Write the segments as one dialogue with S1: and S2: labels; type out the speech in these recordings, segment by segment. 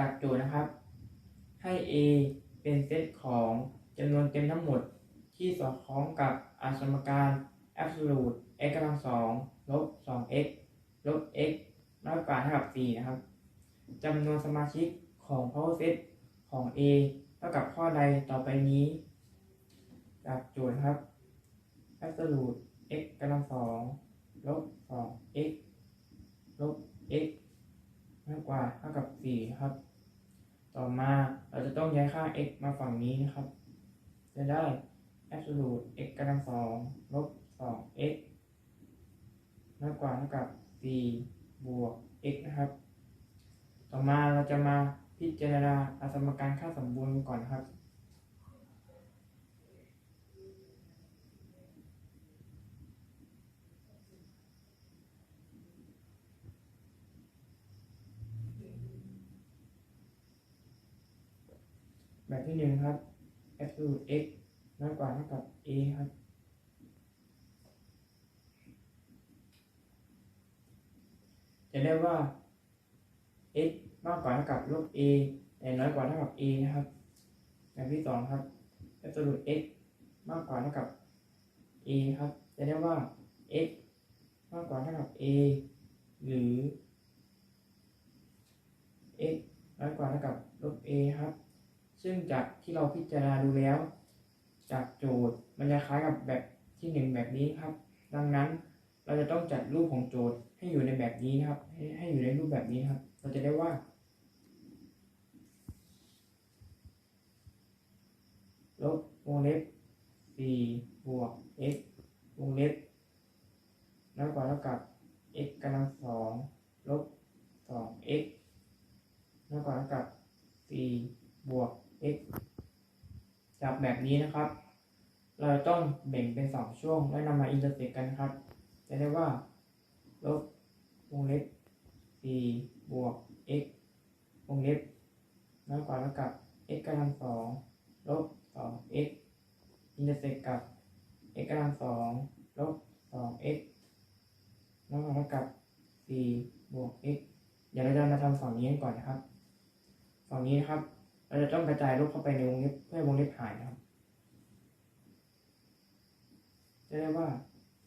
S1: จากโจทย์นะครับ ให้ a เป็นเซตของจำนวนเต็มทั้งหมดที่สอดคล้องกับอาสมการ absolute x กำลังสองลบ 2x ลบ x น้อยกว่าเท่ากับ 4 นะครับจำนวนสมาชิกของ power set ของ a เท่ากับข้อใดต่อไปนี้ จากโจทย์ครับ absolute x กำลังสองลบ 2x ลบ x มากกว่าเท่ากับ 4 ครับ ต่อมาเราจะต้องย้ายค่า x มาฝั่งนี้นะครับ จะได้ absolute x กำลังสองลบ 2x มากกว่าเท่ากับ4บวก x นะครับ ต่อมาเราจะมาพิจารณาอสมการค่าสมบูรณ์ก่อนครับ แบบที่หนึ่งครับ absolute x น้อยกว่าเท่ากับ a ครับ จะได้ว่า x มากกว่าเท่ากับลบ a แต่น้อยกว่าเท่ากับ a นะครับ แบบที่สองครับ absolute x มากกว่าเท่ากับ a ครับ จะได้ว่า x มากกว่าเท่ากับ a หรือ x น้อยกว่าเท่ากับลบ a ครับ ซึ่งจากที่เราพิจารณาดูแล้ว จากโจทย์มันจะคล้ายกับแบบที่หนึ่งแบบนี้ครับ ดังนั้นเราจะต้องจัดรูปของโจทย์ให้อยู่ในแบบนี้นะครับ ให้ให้อยู่ในรูปแบบนี้ครับ เราจะได้ว่าลบวงเล็บ4บวก x วงเล็บน้อยกว่าเท่ากับ x กำลังสองลบ 2x น้อยกว่าเท่ากับ4บวก x จากแบบนี้นะครับ เราต้องแบ่งเป็นสองช่วง แล้วนำมาอินเตอร์เซกกันครับ จะได้ว่า ลบวงเล็บ4บวก x วงเล็บน้อยกว่าเท่ากับ x กำลังสองลบ 2x อินเตอร์เซกกับ x กำลังสองลบ 2x น้อยกว่าเท่ากับ 4 บวก x เดี๋ยวเราจะมาทำฝั่งนี้กันก่อนนะครับฝั่งนี้นะครับ เราจะต้องกระจายลบเข้าไปในวงเล็บเพื่อวงเล็บหายนะครับ จะได้ว่า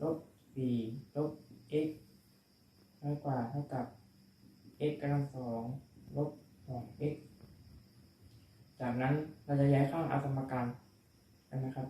S1: ลบ4ลบ x น้อยกว่าเท่ากับ x กำลังสองลบ 2x จากนั้นเราจะย้ายข้างอาสมการกันนะครับ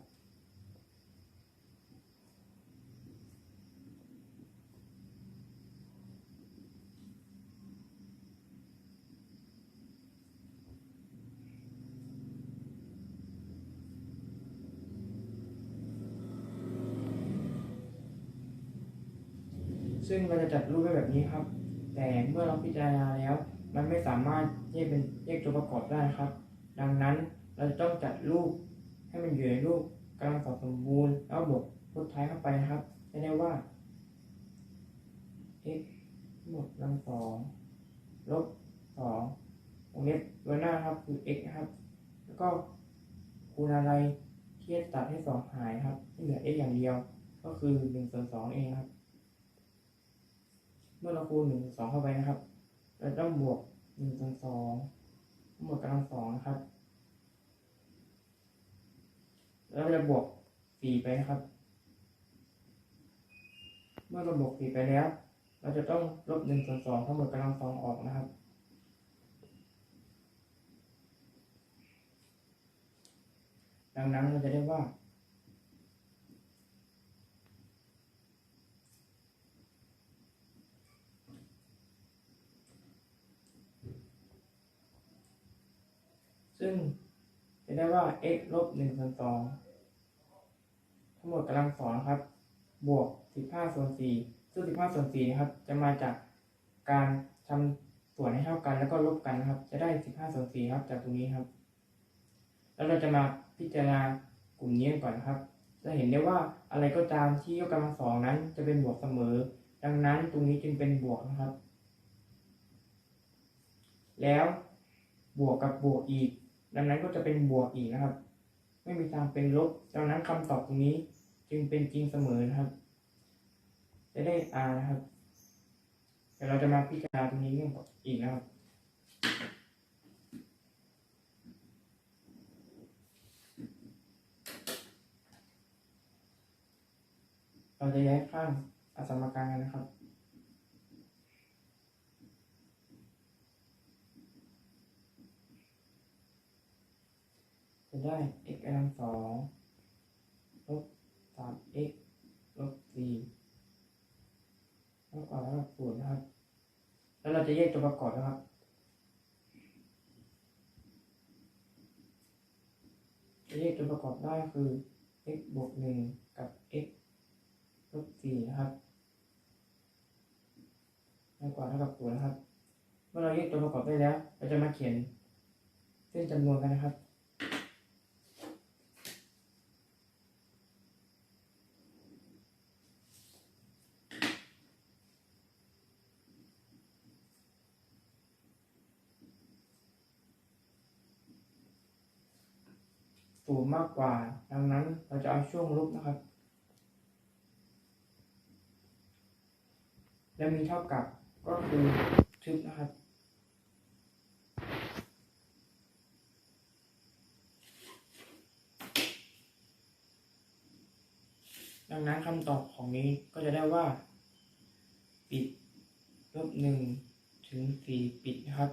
S1: ซึ่งเราจะจัดรูปไว้แบบนี้ครับ แต่เมื่อเราพิจารณาแล้ว มันไม่สามารถแยกเป็นแยกตัวประกอบได้ครับ ดังนั้นเราจะต้องจัดรูปให้มันอยู่ในรูปกำลังสองสมบูรณ์แล้วบวกลบท้ายเข้าไปนะครับจะได้ว่า x บวกกำลังสองลบสองวงเล็บตัวหน้าครับคือ x นะครับ แล้วก็คูณอะไรที่จะตัดให้สองหายครับที่เหลือ x อย่างเดียว ก็คือหนึ่งส่วนสองเองครับ มื่อเราคูณหนึ่งสองเข้าไปนะครับเราต้องบวกหนึ่งส่วนสองบวกกำลังสองนะครับ แล้วเราจะบวกสี่ไปนะครับ เมื่อเราบวกสี่ไปแล้ว เราจะต้องลบหนึ่งส่วนสองทั้งหมดกำลังสองออกนะครับดังนั้นเราจะได้ว่า ซึ่งจะได้ว่า x ลบหนึ่งส่วนสองทั้งหมดกำลังสองครับ บวกสิบห้าส่วนสี่ซึ่งสิบห้าส่วนสี่นะครับ จะมาจากการทำส่วนให้เท่ากันแล้วก็ลบกันนะครับ จะได้สิบห้าส่วนสี่ครับจากตรงนี้ครับ แล้วเราจะมาพิจารณากลุ่มนี้ก่อนนะครับ จะเห็นได้ว่าอะไรก็ตามที่ยกกำลังสองนั้นจะเป็นบวกเสมอ ดังนั้นตรงนี้จึงเป็นบวกนะครับ แล้วบวกกับบวกอีก ดังนั้นก็จะเป็นบวกอีกนะครับ ไม่มีทางเป็นลบ ดังนั้นคำตอบตรงนี้จึงเป็นจริงเสมอนะครับ จะได้ r นะครับเดี๋ยวเราจะมาพิจารณาตรงนี้อีกนะครับเราจะย้ายข้างอสมการกันนะครับ ได้ x กำลังสองลบสาม x ลบสี่แล้วก็แล้วกับศูนย์นะครับ แล้วเราจะแยกตัวประกอบนะครับ จะแยกตัวประกอบได้คือ x บวกหนึ่งกับ x ลบสี่นะครับแล้วก็เท่ากับศูนย์นะครับ เมื่อเราแยกตัวประกอบได้แล้ว เราจะมาเขียนเส้นจำนวนกันนะครับ ศูนย์มากกว่า ดังนั้นเราจะเอาช่วงลบนะครับ และมีเท่ากับก็คือทึบนะครับ ดังนั้นคำตอบของนี้ก็จะได้ว่า ปิดลบหนึ่งถึงสี่ปิดนะครับ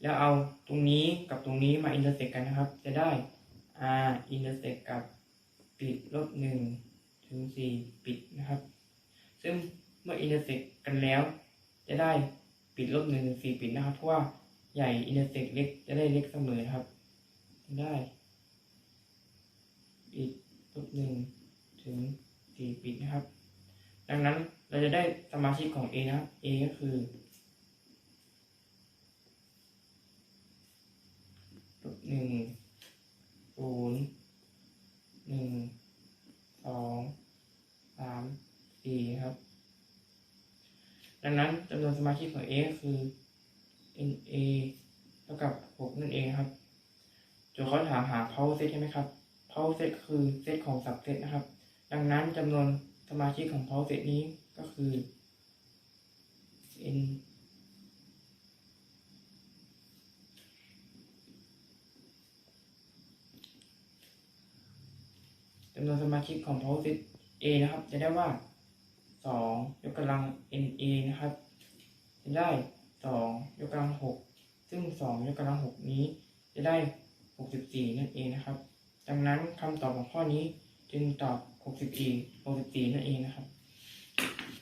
S1: แล้วเอาตรงนี้กับตรงนี้มาอินเตอร์เซกกันนะครับ จะได้ r อินเตอร์เซกกับปิดลบหนึ่งถึงสี่ปิดนะครับ ซึ่งเมื่ออินเตอร์เซกกันแล้ว จะได้ปิดลบหนึ่งถึงสี่ปิดนะครับ เพราะว่าใหญ่อินเตอร์เซกเล็กจะได้เล็กเสมอครับได้ปิดลบหนึ่งถึงสี่ปิดนะครับ ดังนั้นเราจะได้สมาชิกของ A นะครับ A ก็คือลบหนึ่งศูนย์หนึ่งสองสามสี่ครับ ดังนั้น สมาชิกของ A ก็คือ NA เท่ากับหกนั่นเองครับโจทย์เขาถามหา power set ใช่ไหมครับ power set คือเซตของ subset นะครับ ดังนั้นจำนวนสมาชิกของ power set นี้ก็คือ n จำนวนสมาชิกของ power set A นะครับ จะได้ว่าสองยกกำลัง NA นะครับ จะได้สองยกกำลังหกซึ่งสองยกกำลังหกนี้ จะได้หกสิบสี่นั่นเองนะครับ ดังนั้นคำตอบของข้อนี้จึงตอบหกสิบสี่หกสิบสี่นั่นเองนะครับ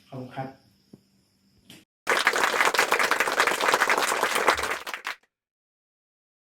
S1: ขอบคุณครับ